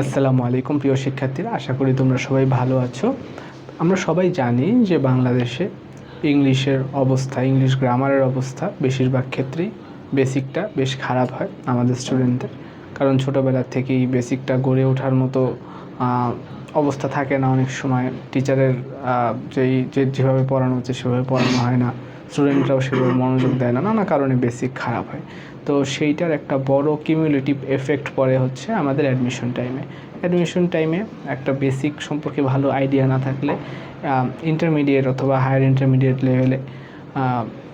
আসসালামু আলাইকুম প্রিয় শিক্ষার্থীরা, আশা করি তোমরা সবাই ভালো আছো। আমরা সবাই জানি যে বাংলাদেশে ইংলিশের অবস্থা, ইংলিশ গ্রামারের অবস্থা বেশিরভাগ ক্ষেত্রেই বেসিকটা বেশ খারাপ হয় আমাদের স্টুডেন্টদের কারণ ছোটোবেলার থেকেই বেসিকটা গড়ে ওঠার মতো অবস্থা থাকে না অনেক সময়। টিচারের যেই, যে, যেভাবে পড়ানো হচ্ছে সেভাবে পড়ানো হয় না। স্টুডেন্টরাও সেভাবে মনোযোগ দেয় না। নানা কারণে বেসিক খারাপ হয়। তো সেইটার একটা বড় কিউমুলেটিভ এফেক্ট পড়ে হচ্ছে আমাদের অ্যাডমিশন টাইমে অ্যাডমিশন টাইমে একটা বেসিক সম্পর্কে ভালো আইডিয়া না থাকলে ইন্টারমিডিয়েট অথবা হায়ার ইন্টারমিডিয়েট লেভেলে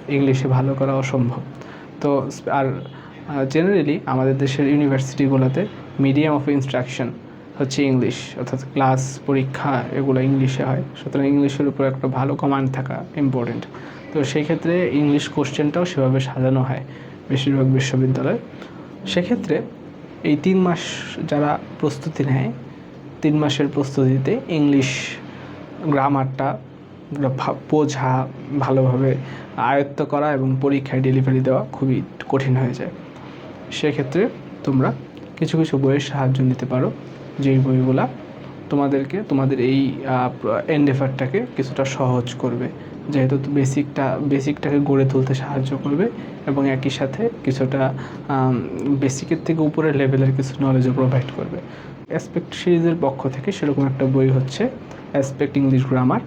ইংলিশে ভালো করা অসম্ভব। তো, আর জেনারেলি আমাদের দেশের ইউনিভার্সিটিগুলোতে মিডিয়াম অফ ইনস্ট্রাকশন হচ্ছে ইংলিশ অর্থাৎ ক্লাস পরীক্ষা এগুলো ইংলিশে হয়। সুতরাং ইংলিশের উপর একটা ভালো কমান্ড থাকা ইম্পর্টেন্ট তো সেই ক্ষেত্রে ইংলিশ কোশ্চেনটাও সেভাবে সাজানো হয় বেশিরভাগ বিশ্ববিদ্যালয়ে। সেক্ষেত্রে এই তিন মাস যারা প্রস্তুতি নেয়, তিন মাসের প্রস্তুতিতে ইংলিশ গ্রামারটা বোঝা, ভালোভাবে আয়ত্ত করা এবং পরীক্ষায় ডেলিভারি দেওয়া খুবই কঠিন হয়ে যায়। সেক্ষেত্রে তোমরা কিছু কিছু বইয়ের সাহায্য নিতে পারো। যেই বইগুলা তোমাদেরকে, তোমাদের এই এন্ডেফারটাকে কিছুটা সহজ করবে। যেহেতু বেসিকটা বেসিকটাকে গড়ে তুলতে সাহায্য করবে এবং একই সাথে কিছুটা বেসিকের থেকে উপরের লেভেলের কিছু নলেজও প্রোভাইড করবে। অ্যাসপেক্ট সিরিজের পক্ষ থেকে সেরকম একটা বই হচ্ছে অ্যাসপেক্ট ইংলিশ গ্রামার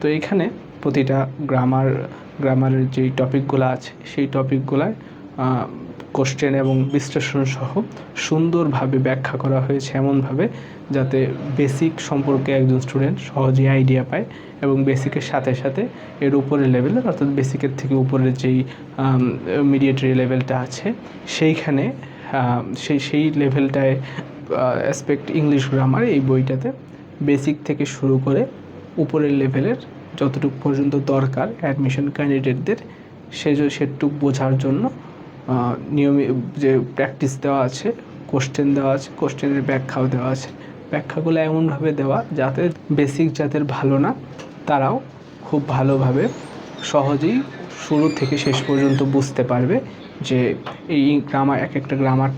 তো এইখানে প্রতিটা গ্রামার গ্রামারের যেই টপিকগুলো আছে, সেই টপিকগুলায় কোশ্চেন এবং বিশ্লেষণ সহ সুন্দরভাবে ব্যাখ্যা করা হয়েছে এমনভাবে যাতে বেসিক সম্পর্কে একজন স্টুডেন্ট সহজেই আইডিয়া পায় এবং বেসিকের সাথে সাথে এর উপরের লেভেলের অর্থাৎ বেসিকের থেকে উপরের যেই মিডিয়েটারি লেভেলটা আছে, সেইখানে সেই সেই লেভেলটায় অ্যাসপেক্ট ইংলিশ গ্রামার এই বইটাতে বেসিক থেকে শুরু করে উপরের লেভেলের যতটুকু পর্যন্ত দরকার অ্যাডমিশন ক্যান্ডিডেটদের সে সেটুক বোঝার জন্য নিয়মিত যে প্র্যাকটিস দেওয়া আছে কোশ্চেন দেওয়া আছে কোশ্চেনের ব্যাখ্যাও দেওয়া আছে। ব্যাখ্যাগুলো এমনভাবে দেওয়া যাতে বেসিক যাদের ভালো না, তারাও খুব ভালোভাবে সহজেই শুরু থেকে শেষ পর্যন্ত বুঝতে পারবে যে এই গ্রামার এক একটা গ্রামার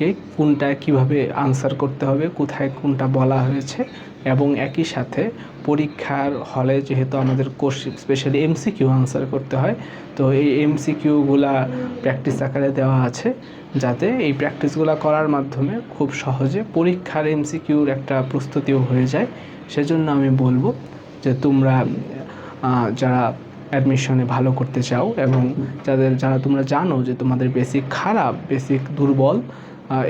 টপিককে কোনটা কীভাবে আনসার করতে হবে, কোথায় কোনটা বলা হয়েছে এবং একই সাথে পরীক্ষার হলে যেহেতু আমাদের কোর্স স্পেশালি এমসিকিউ আনসার করতে হয়, তো এই এমসিকিউগুলা প্র্যাকটিস আকারে দেওয়া আছে যাতে এই প্র্যাকটিসগুলো করার মাধ্যমে খুব সহজে পরীক্ষার এমসিকিউর একটা প্রস্তুতিও হয়ে যায়। সেজন্য আমি বলব যে তোমরা যারা অ্যাডমিশনে ভালো করতে চাও এবং যাদের, যারা তোমরা জানো যে তোমাদের বেসিক খারাপ বেসিক দুর্বল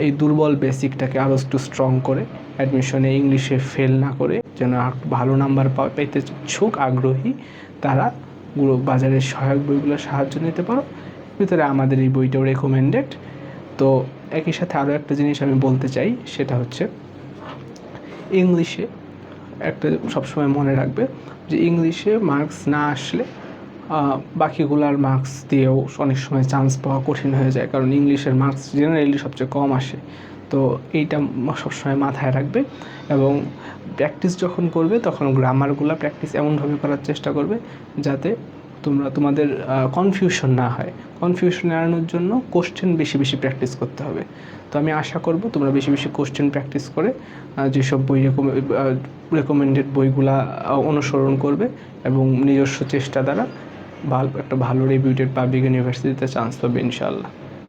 এই দুর্বল বেসিকটাকে আরও একটু স্ট্রং করে অ্যাডমিশনে ইংলিশে ফেল না করে, যেন ভালো নাম্বার পেতে ইচ্ছুক, আগ্রহী তারা গুলো বাজারের সহায়ক বইগুলো সাহায্য নিতে পারো। ভিতরে আমাদের এই বইটাও রেকমেন্ডেড তো একই সাথে আরও একটা জিনিস আমি বলতে চাই, সেটা হচ্ছে ইংলিশে একটা সবসময় মনে রাখবে যে ইংলিশে মার্কস না আসলে বাকিগুলার মার্কস দিয়েও অনেক সময় চান্স পাওয়া কঠিন হয়ে যায়। কারণ ইংলিশের মার্কস জেনারেলি সবচেয়ে কম আসে। তো এইটা সবসময় মাথায় রাখবে এবং প্র্যাকটিস যখন করবে, তখন গ্রামারগুলো প্র্যাকটিস এমনভাবে করার চেষ্টা করবে যাতে তোমরা, তোমাদের কনফিউশন না হয়। কনফিউশন এড়ানোর জন্য কোশ্চেন বেশি বেশি প্র্যাকটিস করতে হবে। তো আমি আশা করব তোমরা বেশি বেশি কোশ্চেন প্র্যাকটিস করে যেসব বই রেকমেন্ডেড বইগুলা অনুসরণ করবে এবং নিজস্ব চেষ্টা দ্বারা ভালো একটা ভালো রেপিউটেড পাবলিক ইউনিভার্সিটিতে চান্স পাবে ইনশাআল্লাহ।